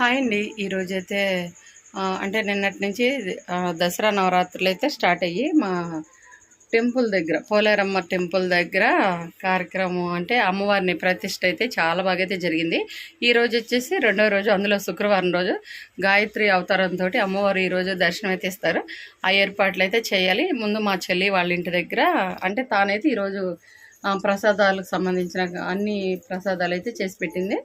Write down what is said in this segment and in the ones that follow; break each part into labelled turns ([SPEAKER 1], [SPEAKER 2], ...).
[SPEAKER 1] Hi అండి ఈరోజైతే అంటే నిన్నటి నుంచి దసరా నవరాత్రులు అయితే స్టార్ట్ అయ్యి మా టెంపుల్ దగ్గర పోలేరమ్మ టెంపుల్ దగ్గర కార్యక్రమం అంటే అమ్మవారిని ప్రతిష్ట అయితే చాలా బాగా అయితే జరిగింది. ఈ రోజు వచ్చేసి రెండో రోజు అందులో శుక్రవారం రోజు గాయత్రి అవతారంతో అమ్మవారు ఈరోజు దర్శనం అయితే ఇస్తారు. ఆ ఏర్పాట్లు అయితే చేయాలి. ముందు మా చెల్లి వాళ్ళ ఇంటి దగ్గర అంటే తానైతే ఈరోజు ప్రసాదాలకు సంబంధించిన అన్ని ప్రసాదాలు అయితే చేసి పెట్టింది.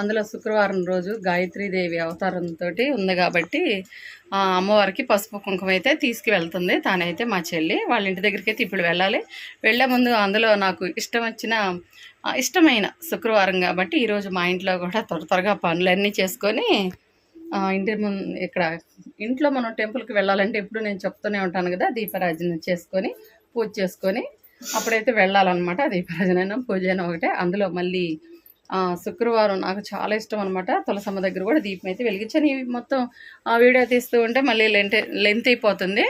[SPEAKER 1] అందులో శుక్రవారం రోజు గాయత్రీదేవి అవతారంతో ఉంది కాబట్టి అమ్మవారికి పసుపు కుంకుమ అయితే తీసుకువెళ్తుంది. తానైతే మా చెల్లి వాళ్ళ ఇంటి దగ్గరికి అయితే ఇప్పుడు వెళ్ళాలి. వెళ్ళే ముందు అందులో నాకు ఇష్టం వచ్చిన ఇష్టమైన శుక్రవారం కాబట్టి ఈరోజు మా ఇంట్లో కూడా త్వర త్వరగా పనులన్నీ చేసుకొని ఇంటి ముందు ఇక్కడ ఇంట్లో మనం టెంపుల్కి వెళ్ళాలంటే ఎప్పుడు నేను చెప్తూనే ఉంటాను కదా దీపరాజన చేసుకొని పూజ చేసుకొని అప్పుడైతే వెళ్ళాలన్నమాట. దీపారాజన పూజ అయినా ఒకటే. అందులో మళ్ళీ శుక్రవారం నాకు చాలా ఇష్టం అనమాట తులసమ్మ దగ్గర కూడా దీపం అయితే వెలిగించాను. ఇవి మొత్తం ఆ వీడియో తీస్తూ ఉంటే మళ్ళీ లెంత్ లెంత్ అయిపోతుంది.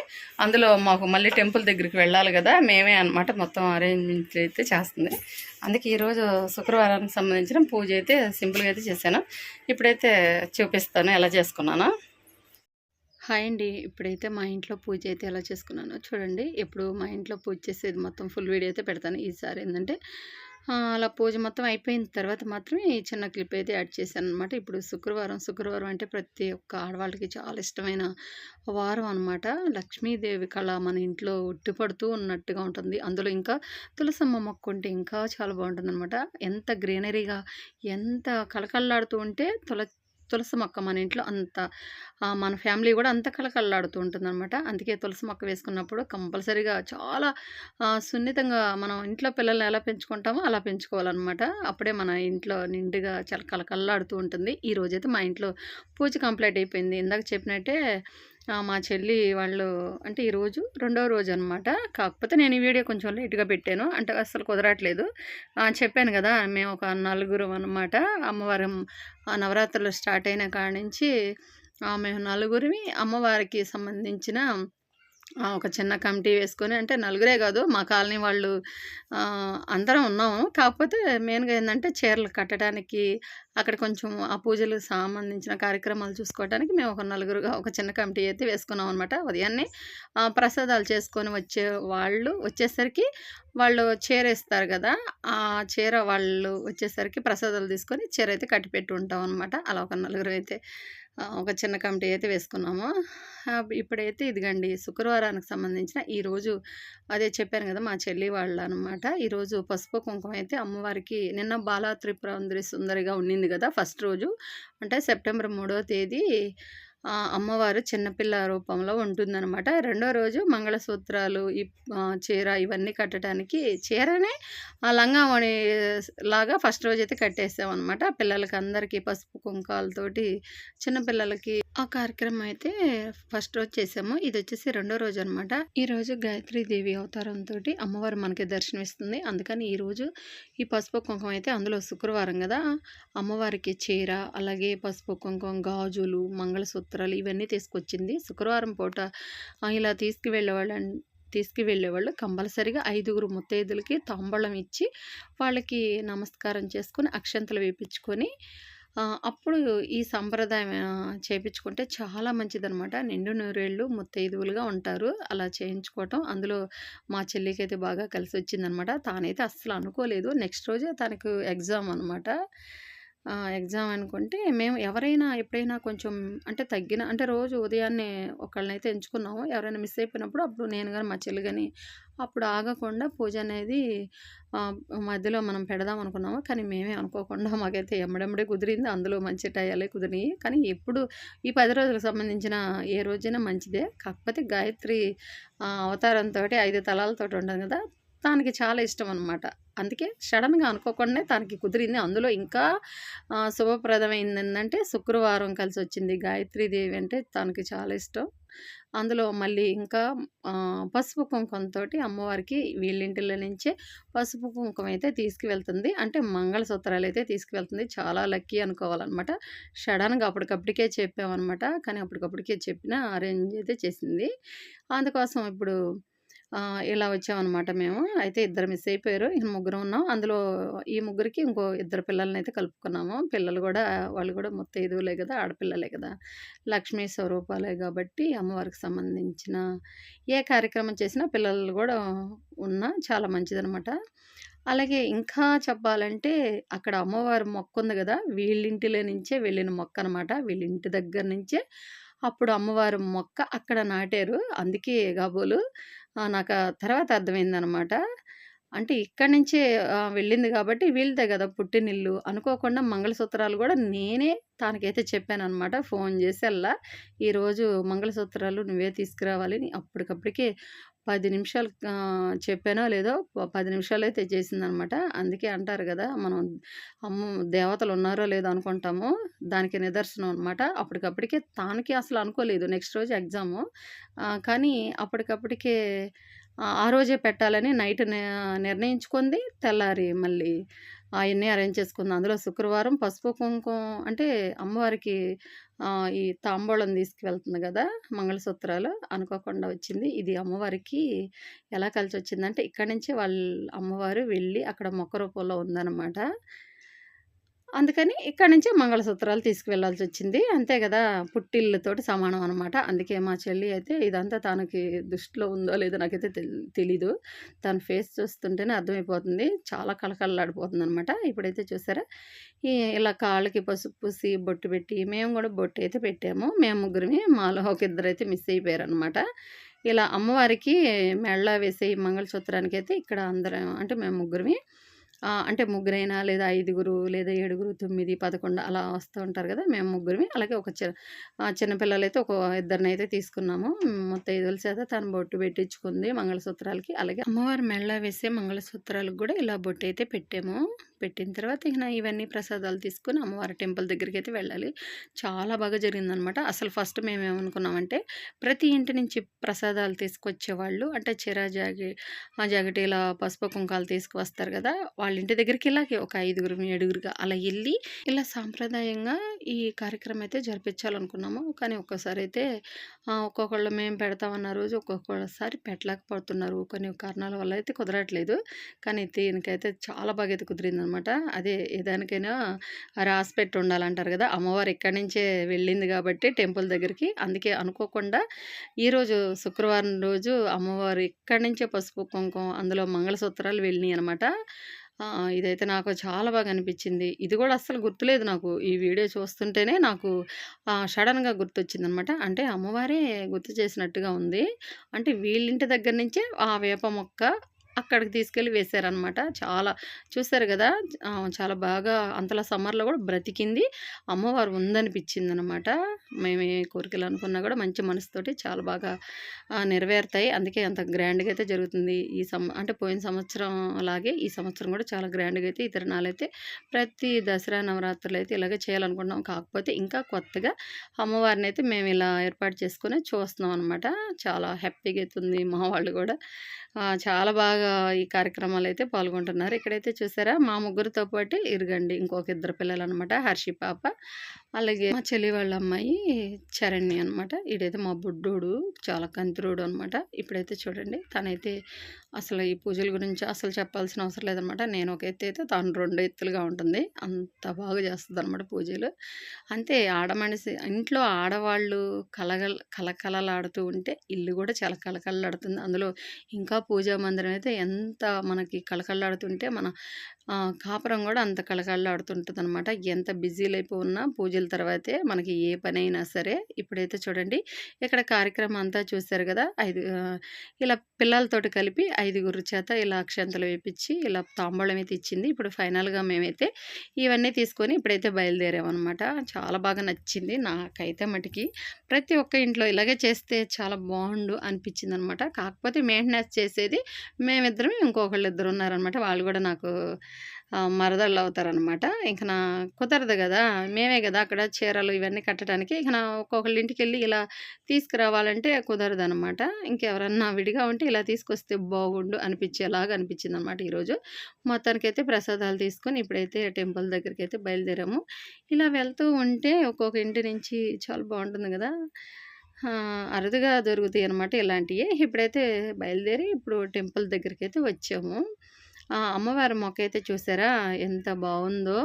[SPEAKER 1] అందులో మాకు మళ్ళీ టెంపుల్ దగ్గరికి వెళ్ళాలి కదా మేమే అనమాట మొత్తం అరేంజ్మెంట్ అయితే చేస్తుంది. అందుకే ఈరోజు శుక్రవారానికి సంబంధించిన పూజ అయితే సింపుల్గా అయితే చేశాను. ఇప్పుడైతే చూపిస్తాను ఎలా చేసుకున్నాను. హాయ్ అండి. ఇప్పుడైతే మా ఇంట్లో పూజ అయితే ఎలా చేసుకున్నానో చూడండి. ఇప్పుడు మా ఇంట్లో పూజ చేసేది మొత్తం ఫుల్ వీడియో అయితే పెడతాను. ఈసారి ఏంటంటే అలా పూజ మొత్తం అయిపోయిన తర్వాత మాత్రమే ఈ చిన్న క్లిప్ అయితే యాడ్ చేశాను అనమాట ఇప్పుడు శుక్రవారం శుక్రవారం అంటే ప్రతి ఒక్క ఆడవాళ్ళకి చాలా ఇష్టమైన వారం అనమాట లక్ష్మీదేవి కళ మన ఇంట్లో ఉట్టిపడుతూ ఉన్నట్టుగా ఉంటుంది. అందులో ఇంకా తులసమ్మ మొక్క ఉంటే ఇంకా చాలా బాగుంటుంది అనమాట ఎంత గ్రీనరీగా ఎంత కళకళలాడుతూ ఉంటే తుల తులసి మొక్క మన ఇంట్లో అంత మన ఫ్యామిలీ కూడా అంత కలకల్లాడుతూ ఉంటుందన్నమాట. అందుకే తులసి మొక్క వేసుకున్నప్పుడు కంపల్సరీగా చాలా సున్నితంగా మనం ఇంట్లో పిల్లల్ని ఎలా పెంచుకుంటామో అలా పెంచుకోవాలన్నమాట. అప్పుడే మన ఇంట్లో నిండుగా చాలా కలకల్లాడుతూ ఉంటుంది. ఈ రోజైతే మా ఇంట్లో పూజ కంప్లీట్ అయిపోయింది. ఇందాక చెప్పినట్టే మా చెల్లి వాళ్ళు అంటే ఈరోజు రెండవ రోజు అనమాట కాకపోతే నేను ఈ వీడియో కొంచెం లేట్గా పెట్టాను. అంటే అసలు కుదరట్లేదు. చెప్పాను కదా! మేము ఒక నలుగురు అనమాట అమ్మవారం ఆ నవరాత్రులు స్టార్ట్ అయిన కాడ నుంచి మేము నలుగురిమి అమ్మవారికి సంబంధించిన ఒక చిన్న కమిటీ వేసుకొని అంటే నలుగురే కాదు మా కాలనీ వాళ్ళు అందరం ఉన్నాము. కాకపోతే మెయిన్గా ఏంటంటే చీరలు కట్టడానికి అక్కడ కొంచెం ఆ పూజలకు సంబంధించిన కార్యక్రమాలు చూసుకోవడానికి మేము ఒక నలుగురుగా ఒక చిన్న కమిటీ అయితే వేసుకున్నాం అనమాట ఉదయాన్నే ప్రసాదాలు చేసుకొని వచ్చే వాళ్ళు వచ్చేసరికి వాళ్ళు చీర ఇస్తారు కదా ఆ చీర వాళ్ళు వచ్చేసరికి ప్రసాదాలు తీసుకొని చీర అయితే కట్టిపెట్టి ఉంటాం అనమాట అలా ఒక నలుగురు అయితే ఒక చిన్న కమిటీ అయితే వేసుకున్నాము. ఇప్పుడైతే ఇదిగండి శుక్రవారానికి సంబంధించిన ఈరోజు అదే చెప్పాను కదా మా చెల్లి వాళ్ళ అనమాట ఈరోజు పసుపు కుంకుమ అయితే అమ్మవారికి నిన్న బాలా త్రిపురంద్రి సుందరిగా ఉండింది కదా ఫస్ట్ రోజు. అంటే సెప్టెంబర్ మూడవ తేదీ అమ్మవారు చిన్నపిల్ల రూపంలో ఉంటుందన్నమాట. రెండో రోజు మంగళసూత్రాలు ఈ చీర ఇవన్నీ కట్టడానికి చీరనే ఆ లంగామణి లాగా ఫస్ట్ రోజు అయితే కట్టేసామన్నమాట. పిల్లలకి అందరికీ పసుపు కుంకాలతోటి చిన్నపిల్లలకి ఆ కార్యక్రమం అయితే ఫస్ట్ రోజు చేసాము. ఇది వచ్చేసి రెండో రోజు అనమాట ఈ రోజు గాయత్రి దేవి అవతారంతో అమ్మవారు మనకి దర్శనమిస్తుంది. అందుకని ఈ రోజు ఈ పసుపు కుంకుమ అయితే అందులో శుక్రవారం కదా అమ్మవారికి చీర అలాగే పసుపు కుంకుమ గాజులు పత్రాలు ఇవన్నీ తీసుకొచ్చింది. శుక్రవారం పూట ఇలా తీసుకువెళ్ళేవాళ్ళ తీసుకువెళ్ళేవాళ్ళు కంపల్సరిగా ఐదుగురు ముత్తైదులకి తాంబళం ఇచ్చి వాళ్ళకి నమస్కారం చేసుకొని అక్షంతలు వేయించుకొని అప్పుడు ఈ సంప్రదాయం చేయించుకుంటే చేపించుకుంటే చాలా మంచిదనమాట నిండు నూరేళ్ళు ముత్తైదువులుగా ఉంటారు. అలా చేయించుకోవటం అందులో మా చెల్లికి అయితే బాగా కలిసి వచ్చిందనమాట తానైతే అస్సలు అనుకోలేదు. నెక్స్ట్ రోజే తనకు ఎగ్జామ్ అనమాట ఎగ్జామ్ అనుకుంటే మేము ఎవరైనా ఎప్పుడైనా కొంచెం అంటే తగ్గిన అంటే రోజు ఉదయాన్నే ఒకళ్ళనైతే ఎంచుకున్నాము. ఎవరైనా మిస్ అయిపోయినప్పుడు అప్పుడు నేను కానీ మా చెల్లి కానీ అప్పుడు ఆగకుండా పూజ అనేది మధ్యలో మనం పెడదాం అనుకున్నాము. కానీ మేమే అనుకోకుండా మాకైతే ఎమ్మడెమ్మడే కుదిరింది. అందులో మంచి టయాలే కుదిరినాయి. కానీ ఎప్పుడు ఈ పది రోజులకు సంబంధించిన ఏ రోజైనా మంచిదే. కాకపోతే గాయత్రి అవతారంతో ఐదు తలాలతో ఉంటుంది కదా. తనకి చాలా ఇష్టం అనమాట అందుకే సడన్గా అనుకోకుండానే తనకి కుదిరింది. అందులో ఇంకా శుభప్రదమైంది ఏంటంటే శుక్రవారం కలిసి వచ్చింది గాయత్రీదేవి అంటే తనకి చాలా ఇష్టం. అందులో మళ్ళీ ఇంకా పసుపు కుంకుమతో అమ్మవారికి వీళ్ళింటిలో నుంచే పసుపు కుంకుమ అయితే తీసుకువెళ్తుంది. అంటే మంగళసూత్రాలు అయితే తీసుకువెళ్తుంది. చాలా లక్కీ అనుకోవాలన్నమాట. సడన్గా అప్పటికప్పటికే చెప్పామన్నమాట. కానీ అప్పటికప్పటికే చెప్పిన అరేంజ్ అయితే చేసింది. అందుకోసం ఇప్పుడు ఇలా వచ్చామన్నమాట మేము. అయితే ఇద్దరు మిస్ అయిపోయారు. ముగ్గురు ఉన్నాం. అందులో ఈ ముగ్గురికి ఇంకో ఇద్దరు పిల్లల్ని అయితే కలుపుకున్నాము. పిల్లలు కూడా వాళ్ళు కూడా ముత్తైదువులే కదా ఆడపిల్లలే కదా లక్ష్మీ స్వరూపాలే కాబట్టి అమ్మవారికి సంబంధించిన ఏ కార్యక్రమం చేసినా పిల్లలు కూడా ఉన్నా చాలా మంచిదనమాట. అలాగే ఇంకా చెప్పాలంటే అక్కడ అమ్మవారి మొక్క ఉంది కదా వీళ్ళింటిలో నుంచే వెళ్ళిన మొక్క అనమాట వీళ్ళింటి దగ్గర నుంచే అప్పుడు అమ్మవారి మొక్క అక్కడ నాటారు. అందుకే కాబోలు నాకు తర్వాత అర్థమైందనమాట. అంటే ఇక్కడి నుంచే వెళ్ళింది కాబట్టి వీళ్ళదే కదా పుట్టినిల్లు. అనుకోకుండా మంగళసూత్రాలు కూడా నేనే తనకైతే చెప్పానమాట ఫోన్ చేసి అలా "ఈరోజు మంగళసూత్రాలు నువ్వే తీసుకురావాలి" అప్పటికప్పటికే పది నిమిషాలు చెప్పానో లేదో పది నిమిషాలు అయితే చేసిందనమాట అందుకే అంటారు కదా మనం అమ్మ దేవతలు ఉన్నారో లేదో అనుకుంటాము. దానికి నిదర్శనం అనమాట. అప్పటికప్పటికే తానకి అసలు అనుకోలేదు. నెక్స్ట్ రోజు ఎగ్జాము. కానీ అప్పటికప్పటికే ఆ రోజే పెట్టాలని నైట్ని నిర్ణయించుకుంది. తెల్లారి మళ్ళీ అవన్నీ అరేంజ్ చేసుకుంది. అందులో శుక్రవారం పసుపు, కుంకుమ అంటే అమ్మవారికి ఈ తాంబూలం తీసుకువెళ్తుంది కదా మంగళసూత్రాలు అనుకోకుండా వచ్చింది. ఇది అమ్మవారికి ఎలా కలిసి వచ్చిందంటే ఇక్కడి నుంచి వాళ్ళ అమ్మవారు వెళ్ళి అక్కడ మొక్క రూపంలో ఉందనమాట. అందుకని ఇక్కడ నుంచే మంగళసూత్రాలు తీసుకువెళ్ళాల్సొచ్చింది. అంతే కదా పుట్టిల్లుతోటి సమానం అనమాట. అందుకే మా చెల్లి అయితే ఇదంతా తనకి దృష్టిలో ఉందో లేదో నాకైతే తెల్ తెలీదు. తన ఫేస్ చూస్తుంటేనే అర్థమైపోతుంది. చాలా కళకళలాడిపోతుందనమాట. ఇప్పుడైతే చూసారా ఈ ఇలా కాళ్ళకి పసుపు పూసి, బొట్టు పెట్టి మేము కూడా బొట్టు అయితే పెట్టాము. మేము ముగ్గురిమే మాలో ఒక ఇద్దరైతే మిస్ అయిపోయారనమాట. ఇలా అమ్మవారికి మెళ్ళ వేసే మంగళసూత్రానికి అయితే ఇక్కడ అందరం అంటే మేము ముగ్గురిమి అంటే ముగ్గురైనా లేదా ఐదుగురు లేదా ఏడుగురు, 9, 11 అలా వస్తూ ఉంటారు కదా మేము ముగ్గురిమి అలాగే ఒక చి ఆహ్, చిన్న ఒక ఇద్దరినైతే తీసుకున్నాము. మొత్తం ముత్తైదువుల చేత తను బొట్టు పెట్టించుకుంది మంగళసూత్రాలకి. అలాగే అమ్మవారి మెళ్ళ వేసే మంగళసూత్రాలకు కూడా ఇలా బొట్టు అయితే పెట్టాము. పెట్టిన తర్వాత ఇక ఇవన్నీ ప్రసాదాలు తీసుకొని అమ్మవారి టెంపుల్ దగ్గరికైతే వెళ్ళాలి. చాలా బాగా జరిగిందనమాట. అసలు ఫస్ట్ మేమేమనుకున్నామంటే ప్రతి ఇంటి నుంచి ప్రసాదాలు తీసుకొచ్చేవాళ్ళు అంటే చిరా జాగి ఆ జాకెట్ ఇలా పసుపు, కుంకాలు తీసుకువస్తారు కదా వాళ్ళ ఇంటి దగ్గరికి ఇలాగే ఒక ఐదుగురు ఏడుగురుగా అలా వెళ్ళి ఇలా సాంప్రదాయంగా ఈ కార్యక్రమం అయితే జరిపించాలనుకున్నాము. కానీ ఒక్కోసారి అయితే ఒక్కొక్కళ్ళు మేము పెడతామన్న రోజు ఒక్కొక్కసారి పెట్టలేకపోతున్నారు. కొన్ని కారణాల వల్ల అయితే కుదరట్లేదు. కానీ దీనికైతే చాలా బాగా అయితే అనమాట అదే ఏదానికైనా దానికైనా రాసిపెట్టి ఉండాలంటారు కదా అమ్మవారు ఇక్కడి నుంచే వెళ్ళింది కాబట్టి టెంపుల్ దగ్గరికి. అందుకే అనుకోకుండా ఈరోజు శుక్రవారం రోజు అమ్మవారు ఇక్కడి నుంచే పసుపు, కుంకుమ అందులో మంగళసూత్రాలు వెళ్ళినాయి అనమాట ఇదైతే నాకు చాలా బాగా అనిపించింది ఇది కూడా అస్సలు గుర్తులేదు నాకు. ఈ వీడియో చూస్తుంటేనే నాకు సడన్గా గుర్తొచ్చింది గుర్తొచ్చిందనమాట. అంటే అమ్మవారే గుర్తు చేసినట్టుగా ఉంది. అంటే వీళ్ళింటి దగ్గర నుంచే ఆ వేప మొక్క అక్కడికి తీసుకెళ్ళి వేశారనమాట. చాలా చూసారు కదా చాలా బాగా అంతలా సమ్మర్‌లో కూడా బ్రతికింది. అమ్మవారు ఉందనిపించింది మేము ఏ కోరికలు అనుకున్నా కూడా మంచి మనసుతోటి చాలా బాగా నెరవేరుతాయి. అందుకే అంత గ్రాండ్‌గా అయితే జరుగుతుంది. ఈ సం అంటే పోయిన సంవత్సరం లాగే ఈ సంవత్సరం కూడా చాలా గ్రాండ్‌గా అయితే ఈ అయితే ప్రతి దసరా, నవరాత్రులైతే ఇలాగే చేయాలనుకుంటున్నాం. కాకపోతే ఇంకా కొత్తగా అమ్మవారినైతే మేము ఇలా ఏర్పాటు చేసుకొని చూస్తున్నాం అనమాట. చాలా హ్యాపీగా అయితే ఉంది మా వాళ్ళు కూడా చాలా బాగా ఈ కార్యక్రమాలు అయితే పాల్గొంటున్నారు. ఇక్కడైతే చూసారా మా ముగ్గురితో పాటు ఇరుగండి ఇంకొక ఇద్దరు పిల్లలనమాట. హర్షి పాప, అలాగే మా చెల్లి వాళ్ళ అమ్మాయి చరణ్య అనమాట. ఇడైతే మా బుడ్డోడు చాలా కంతిరోడు అనమాట. ఇప్పుడైతే చూడండి తనైతే అసలు ఈ పూజల గురించి అసలు చెప్పాల్సిన అవసరం లేదనమాట. నేను ఒక ఎత్తు అయితే తను రెండు ఎత్తులుగా ఉంటుంది. అంత బాగా చేస్తుంది అనమాట పూజలు. అంతే ఆడమనిసి ఇంట్లో ఆడవాళ్ళు కలగల కళకళలాడుతూ ఉంటే ఇల్లు కూడా చాలా కళకళలాడుతుంది. అందులో ఇంకా పూజా మందిరం అయితే ఎంత మనకి కళకళలాడుతుంటే మన కాపురం కూడా అంత కళకళలాడుతుంటుంది అనమాట ఎంత బిజీ ఉన్నా పూజల తర్వాతే మనకి ఏ పనైనా సరే. ఇప్పుడైతే చూడండి ఇక్కడ కార్యక్రమం అంతా చూశారు కదా ఐదు ఇలా పిల్లలతోటి కలిపి ఐదుగురు చేత ఇలా అక్షంతలు వేపించి ఇలా తాంబూలం అయితే ఇచ్చింది. ఇప్పుడు ఫైనల్‌గా మేమైతే ఇవన్నీ తీసుకొని ఇప్పుడైతే బయలుదేరామన్నమాట చాలా బాగా నచ్చింది నాకైతే మటుకి ప్రతి ఒక్క ఇంట్లో ఇలాగే చేస్తే చాలా బాగుండు అనిపించింది అనమాట కాకపోతే మెయింటెనెన్స్ చేసేది మేమిద్దరం ఇంకొకళ్ళిద్దరు ఉన్నారనమాట. వాళ్ళు కూడా నాకు మరదళ్ళు అవుతారనమాట ఇంక నా కుదరదు కదా మేమే కదా అక్కడ చీరలు ఇవన్నీ కట్టడానికి. ఇక నా ఒక్కొక్కళ్ళ ఇంటికెళ్ళి ఇలా తీసుకురావాలంటే కుదరదనమాట. ఇంకెవరన్నా విడిగా ఉంటే ఇలా తీసుకొస్తే బాగుండు అనిపించేలాగా అనిపించింది అనమాట ఈరోజు. మొత్తానికైతే ప్రసాదాలు తీసుకొని ఇప్పుడైతే టెంపుల్ దగ్గరికైతే బయలుదేరాము. ఇలా వెళ్తూ ఉంటే ఒక్కొక్క ఇంటి నుంచి చాలా బాగుంటుంది కదా అరుదుగా దొరుకుతాయి అనమాట ఇలాంటివి ఇప్పుడైతే బయలుదేరి ఇప్పుడు టెంపుల్ దగ్గరికి అయితే వచ్చాము అమ్మవారి మొక్క అయితే చూసారా? ఎంత బాగుందో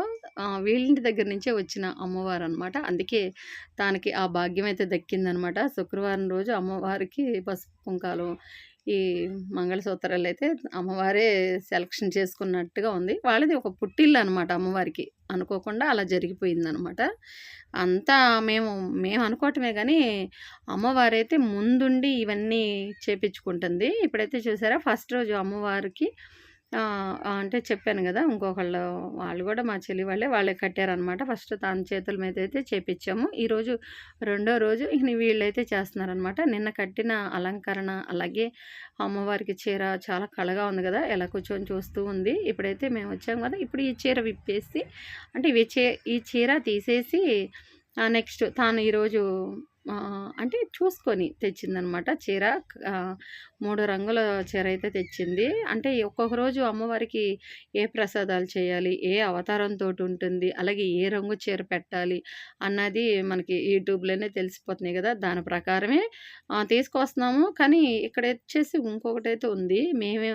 [SPEAKER 1] వీళ్ళింటి దగ్గర నుంచే వచ్చిన అమ్మవారు అనమాట అందుకే దానికి ఆ భాగ్యం అయితే దక్కిందనమాట. శుక్రవారం రోజు అమ్మవారికి పసుపు కుంకాలు ఈ మంగళసూత్రాలు అయితే అమ్మవారే సెలక్షన్ చేసుకున్నట్టుగా ఉంది. వాళ్ళది ఒక పుట్టిల్లు అనమాట అమ్మవారికి. అనుకోకుండా అలా జరిగిపోయిందనమాట. అంతా మేము మేము అనుకోవటమే కానీ అమ్మవారైతే ముందుండి ఇవన్నీ చేపించుకుంటుంది. ఇప్పుడైతే చూసారా? ఫస్ట్ రోజు అమ్మవారికి అంటే చెప్పాను కదా! ఇంకొకళ్ళు వాళ్ళు కూడా మా చెల్లి వాళ్ళే వాళ్ళే కట్టారనమాట ఫస్ట్ తన చేతుల మీద అయితే చేపించాము ఈరోజు రెండో రోజు ఇక వీళ్ళైతే చేస్తున్నారనమాట నిన్న కట్టిన అలంకరణ అలాగే అమ్మవారికి చీర చాలా కళగా ఉంది కదా! ఎలా కూర్చొని చూస్తూ ఉంది. ఇప్పుడైతే మేము వచ్చాము కదా! ఇప్పుడు ఈ చీర విప్పేసి అంటే ఇవి చీ ఈ చీర తీసేసి నెక్స్ట్ తాను ఈరోజు అంటే చూసుకొని తెచ్చిందనమాట చీర. మూడు రంగుల చీర అయితే తెచ్చింది. అంటే ఒక్కొక్క రోజు అమ్మవారికి ఏ ప్రసాదాలు చేయాలి ఏ అవతారంతో ఉంటుంది అలాగే ఏ రంగు చీర పెట్టాలి అన్నది మనకి యూట్యూబ్లోనే తెలిసిపోతున్నాయి కదా. దాని ప్రకారమే తీసుకొస్తున్నాము. కానీ ఇక్కడ వచ్చేసి ఇంకొకటి అయితే ఉంది. మేమే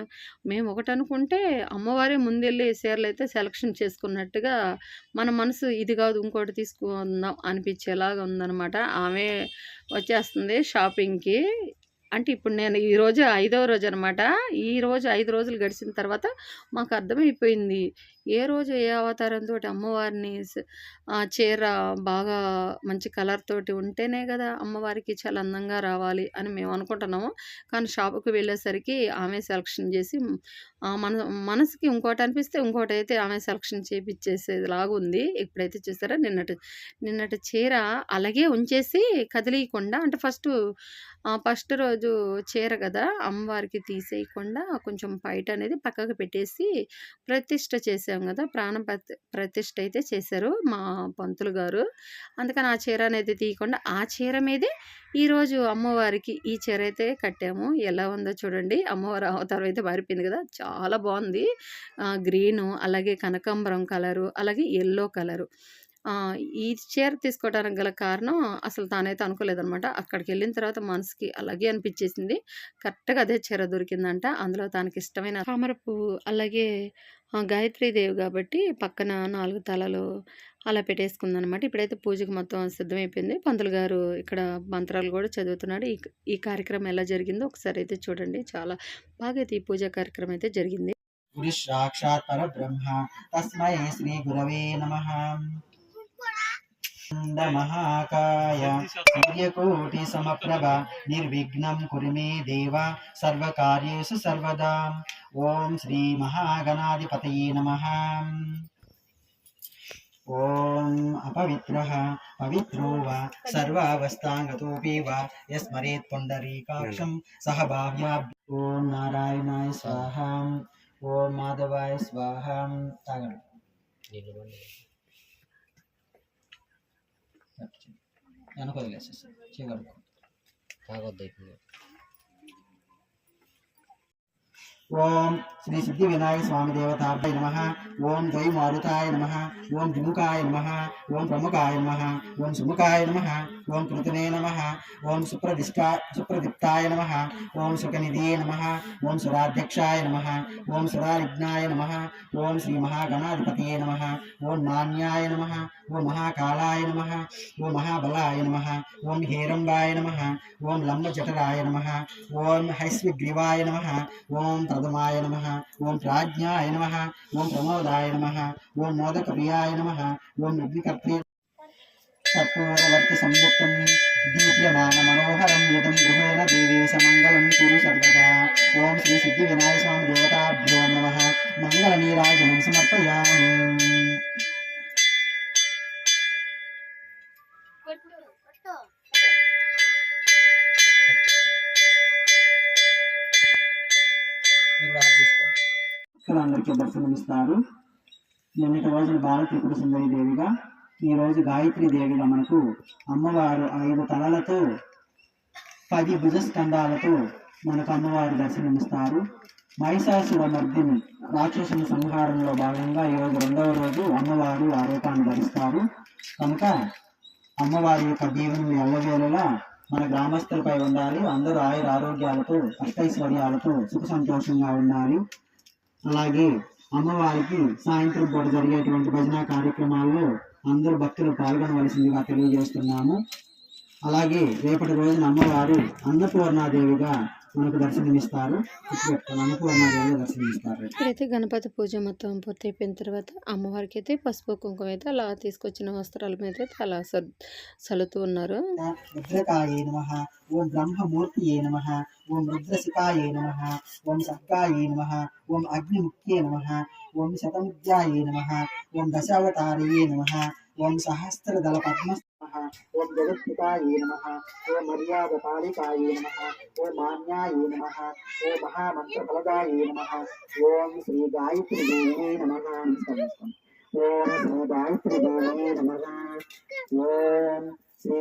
[SPEAKER 1] మేము ఒకటి అనుకుంటే అమ్మవారే ముందెళ్ళి చీరలు అయితే సెలక్షన్ చేసుకున్నట్టుగా మన మనసు ఇది కాదు ఇంకోటి తీసుకుందాం అనిపించేలాగా ఉందన్నమాట ఆమె వచ్చేస్తుంది షాపింగ్కి. అంటే ఇప్పుడు నేను ఈరోజు ఐదవ రోజు అనమాట ఈరోజు ఐదు రోజులు గడిచిన తర్వాత మాకు అర్థమైపోయింది. ఏ రోజు ఏ అవతారంతో అమ్మవారిని ఆ చీర బాగా మంచి కలర్ తోటి ఉంటేనే కదా అమ్మవారికి చాలా అందంగా రావాలి అని మేము అనుకుంటున్నాము. కానీ షాపుకి వెళ్ళేసరికి ఆమె సెలక్షన్ చేసి మన మనసుకి ఇంకోటి అనిపిస్తే ఇంకోటి అయితే ఆమె సెలక్షన్ చేపించేసేలాగా లాగుంది ఇప్పుడైతే చూసారా నిన్నటి నిన్నటి చీర అలాగే ఉంచేసి కదిలియకుండా అంటే ఫస్ట్ ఫస్ట్ రోజు చీర కదా అమ్మవారికి తీసేయకుండా కొంచెం బయట అనేది పక్కకు పెట్టేసి ప్రతిష్ట చేసే కదా! ప్రాణ ప్రతి ప్రతిష్ట అయితే చేశారు మా పంతులు గారు. అందుకని ఆ చీర అనేది తీయకుండా ఆ చీర మీదే ఈరోజు అమ్మవారికి ఈ చీర అయితే కట్టాము. ఎలా ఉందో చూడండి. అమ్మవారి అవతారం అయితే మారిపోయింది కదా! చాలా బాగుంది. గ్రీను అలాగే కనకాంబరం కలరు అలాగే ఎల్లో కలరు. ఈ చీర తీసుకోవడానికి గల కారణం అసలు తానైతే అనుకోలేదనమాట. అక్కడికి వెళ్ళిన తర్వాత మనసుకి అలాగే అనిపించేసింది. కరెక్ట్గా అదే చీర దొరికిందంట. అందులో తనకి ఇష్టమైన తామర పువ్వు అలాగే ఆ, గాయత్రీదేవి కాబట్టి పక్కన నాలుగు తలలు అలా పెట్టేసుకుందనమాట. ఇప్పుడైతే పూజకు మొత్తం సిద్ధమైపోయింది. పంతులు గారు ఇక్కడ మంత్రాలు కూడా చదువుతున్నాడు. ఈ ఈ కార్యక్రమం ఎలా జరిగిందో ఒకసారి అయితే చూడండి. చాలా బాగా అయితే ఈ పూజా కార్యక్రమం అయితే జరిగింది.
[SPEAKER 2] గురి సాక్షాత్ పరబ్రహ్మ తస్మై శ్రీ గురవే నమ. మహాకాయ సూర్యకోటి సమప్రభ నిర్విఘ్నం కురు మే దేవ సర్వకార్యేషు సర్వదా ఓం శ్రీ మహాగణాధిపతయే నమ ఓం అపవిత్ర పవిత్రో వా సర్వావస్థాంగతోపి వా యస్మరేత్ పుండరీకాక్షం సహ భావ్యాభ్ ఓం నారాయణాయ స్వాహం ఓం వెనక వదిలేసేసి చేయగలుగు ఓం శ్రీ సిద్ధి వినాయక స్వామి దేవతాభ్య నమ ఓం ద్వై మారుతాయ నమ ఓం ద్విముఖాయ నమ ఓం ప్రముఖాయ నమ ఓం సుముఖాయ నమ ఓం కృతనే నమ ఓం సుప్రదిష్టా సుప్రదీప్తాయ నమ ఓం సుఖనిధియే నమ ఓం సురాధ్యక్షాయ నమ ఓం సురారిజ్ఞాయ నమ ఓం శ్రీ మహాగణాధిపతయే నమ ఓం నాణ్యాయ నమ ఓం మహాకాళాయ నమ ఓం మహాబలాయ నమ ఓం హేరంబాయ నమ ఓం లంబజటరాయ నమ ఓం హైస్విగ్రీవాయ నమ ఓం ప్రథమాయ నమ ఓం ప్రాజ్ఞాయ నమ ఓం ప్రమోదాయ నమ ఓం మోదకప్రియాయ నమ ఓం యజ్ఞకర్తే సత్వరవర్తి సంయుక్తం దీప్యమాన మనోహరం యదం గృహేణ దేవేశ మంగళం కురు సర్వదా. ఓం శ్రీ సిద్ధి వినాయక స్వామి దేవతాభ్యో నమ మంగళ నీరాజనం సమర్పయామి. అందరికీ దర్శనమిస్తారు నిన్నటి రోజున బాల త్రిపుర సుందరి దేవిగా ఈ రోజు గాయత్రి దేవిగా మనకు అమ్మవారు ఐదు తలలతో పది భుజస్కంధాలతో మనకు అమ్మవారు దర్శనమిస్తారు. మహిషాసుర మర్దిని రాక్షసుని సంహారంలో భాగంగా ఈ రోజు రెండవ రోజు అమ్మవారు ఆ రూపాన్ని ధరిస్తారు. కనుక అమ్మవారి యొక్క దీవెనలు ఎల్లవేళలా మన గ్రామస్తులపై ఉండాలి. అందరూ ఆయుర ఆరోగ్యాలతో అష్టైశ్వర్యాలతో సుఖ సంతోషంగా ఉండాలి. అలాగే అమ్మవారికి సాయంత్రం పూట జరిగేటువంటి భజన కార్యక్రమాల్లో అందరూ భక్తులు పాల్గొనవలసిందిగా తెలియజేస్తున్నాము. అలాగే రేపటి రోజున అమ్మవారు అన్నపూర్ణాదేవిగా మనకు దర్శనమిస్తారు.
[SPEAKER 1] ఇప్పుడైతే గణపతి పూజ మొత్తం పూర్తి అయిపోయిన తర్వాత అమ్మవారికి అయితే పసుపు కుంకుమ అయితే అలా తీసుకొచ్చిన వస్త్రాల మీద అయితే అలా సద్ చల్లుతూ ఉన్నారు.
[SPEAKER 2] నమ. ఓం బ్రహ్మమూర్తియే నమ. ఓం రుద్రశిఖాయే నమ. ఓం సర్గాయే నమ. ఓం అగ్నిముఖ్యే నమ. ఓం శతముద్యాయే నమ. ఓం దశావతారయే నమ. ఓం సహస్రదళ పద్మ ఓం జగత్పితాయే నమ ఓం మర్యాద పాలికాయే నమ ఓం మాన్యాయే నమ ఓం మహామంత్ర ఫలదాయే నమ ఓం శ్రీ గాయత్రి దేవే నమ నమస్కారం ఓం శ్రీ గాయత్రి దేవే నమ ఓం శ్రీ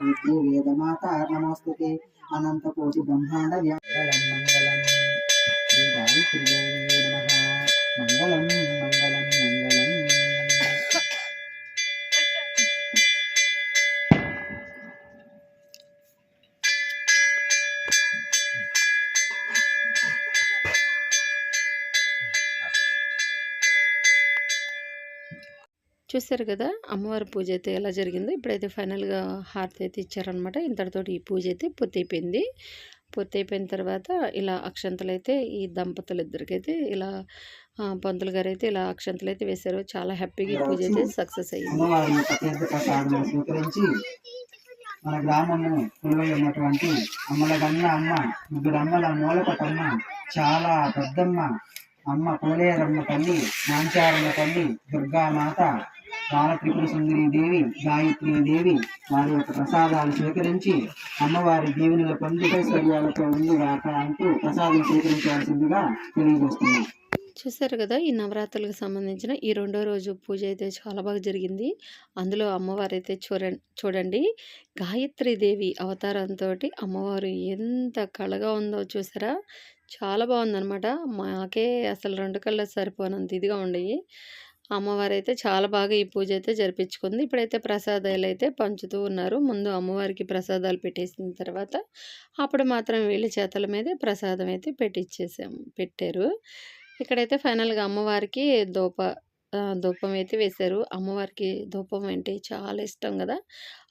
[SPEAKER 2] గాయత్రి వేదమాత నమోస్తుతే అనంత కోటి బ్రహ్మాండ వ్యాకరం మంగళం శ్రీ నమ మంగళం మంగళం మంగళం
[SPEAKER 1] చూసారు కదా అమ్మవారి పూజ అయితే ఎలా జరిగిందో ఇప్పుడైతే ఫైనల్గా హారతి అయితే ఇచ్చారనమాట ఇంతటితోటి ఈ పూజ అయితే పూర్తయిపోయింది. పూర్తయిపోయిన తర్వాత ఇలా అక్షంతలు అయితే ఈ దంపతులు ఇద్దరికైతే ఇలా పంతులు గారు అయితే ఇలా అక్షంతలు అయితే వేశారు. చాలా హ్యాపీగా ఈ పూజ అయితే సక్సెస్ అయ్యింది.
[SPEAKER 2] మన గ్రామంలో కొలువై ఉన్నటువంటి అమ్మల గన్న అమ్మ ముగ్గురు అమ్మల మూలకొకమ్మ చాలా పెద్దమ్మ అమ్మ కోలేరమ్మ తల్లి నాంచారమ్మ తల్లి దుర్గామాత బాల సుందరీదేవి దేవి గాయత్రి దేవి వారి యొక్క ప్రసాదాలు స్వీకరించి అమ్మవారి దీవెనల పొంది ఐశ్వర్యాలతో ఉందిగాక అంటూ ప్రసాదం స్వీకరించాల్సిందిగా తెలియజేస్తున్నాం.
[SPEAKER 1] చూసారు కదా ఈ నవరాత్రులకు సంబంధించిన ఈ రెండో రోజు పూజ అయితే చాలా బాగా జరిగింది. అందులో అమ్మవారు అయితే చూడండి చూడండి గాయత్రి అవతారంతో అమ్మవారు ఎంత కళగా ఉందో చూసారా? చాలా బాగుందన్నమాట. మాకే అసలు రెండు కళ్ళు సరిపోనంత ఇదిగా ఉండేవి అమ్మవారు అయితే చాలా బాగా ఈ పూజ అయితే జరిపించుకుంది. ఇప్పుడైతే ప్రసాదాలు అయితే పంచుతూ ఉన్నారు. ముందు అమ్మవారికి ప్రసాదాలు పెట్టేసిన తర్వాత అప్పుడు మాత్రం వీళ్ళ చేతల మీదే ప్రసాదం అయితే పెట్టించేసాము పెట్టారు. ఇక్కడైతే ఫైనల్గా అమ్మవారికి దోప దూపం ధూపం అయితే వేశారు. అమ్మవారికి ధూపం అంటే చాలా ఇష్టం కదా!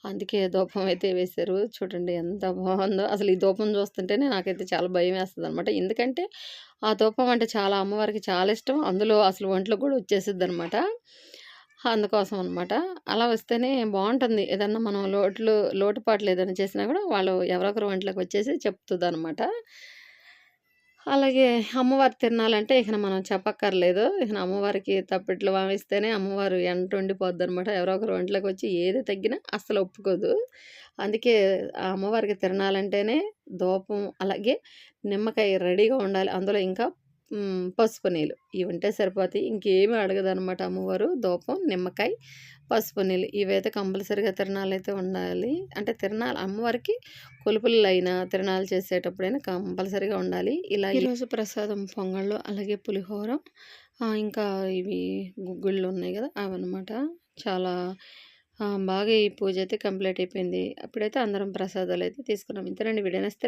[SPEAKER 1] అందుకే ధూపం అయితే వేశారు. చూడండి ఎంత బాగుందో! అసలు ఈ ధూపం చూస్తుంటేనే నాకైతే చాలా భయం వేస్తుంది అనమాట ఎందుకంటే ఆ ధూపం అంటే చాలా అమ్మవారికి చాలా ఇష్టం. అందులో అసలు ఒంట్లో కూడా వచ్చేసిద్ది అనమాట అందుకోసం అనమాట అలా వస్తేనే బాగుంటుంది. ఏదన్నా మనం లోట్లు లోటుపాట్లు ఏదైనా చేసినా కూడా వాళ్ళు ఎవరొకరు ఒంట్లోకి వచ్చేసి చెప్తుంది అనమాట అలాగే అమ్మవారు తినాలంటే ఇక మనం చెప్పక్కర్లేదు. ఇక అమ్మవారికి తప్పిట్లు వామిస్తేనే అమ్మవారు ఎంట ఉండిపోద్ది అనమాట ఎవరో ఒకరు ఒంట్లోకి వచ్చి ఏది తగ్గినా అస్సలు ఒప్పుకోదు. అందుకే ఆ అమ్మవారికి తిరణాలంటేనే దూపం అలాగే నిమ్మకాయ రెడీగా ఉండాలి. అందులో ఇంకా పసుపు నీళ్ళు. ఇవి ఉంటే సరిపోతాయి. ఇంకేమీ అడగదనమాట అమ్మవారు. దూపం నిమ్మకాయ పసుపు నీళ్ళు ఇవైతే కంపల్సరీగా తిరణాలు అయితే ఉండాలి. అంటే తిరణాలు అమ్మవారికి కొలుపులు అయినా తిరణాలు చేసేటప్పుడైనా కంపల్సరీగా ఉండాలి. ఇలా ఈరోజు ప్రసాదం పొంగళ్ళు అలాగే పులిహోర ఇంకా ఇవి గుగ్గుళ్ళు ఉన్నాయి కదా అవన్నమాట. చాలా బాగా ఈ పూజ అయితే కంప్లీట్ అయిపోయింది. అప్పుడైతే అందరం ప్రసాదాలు అయితే తీసుకున్నాం. ఇంతేనండి. వీడియో నచ్చితే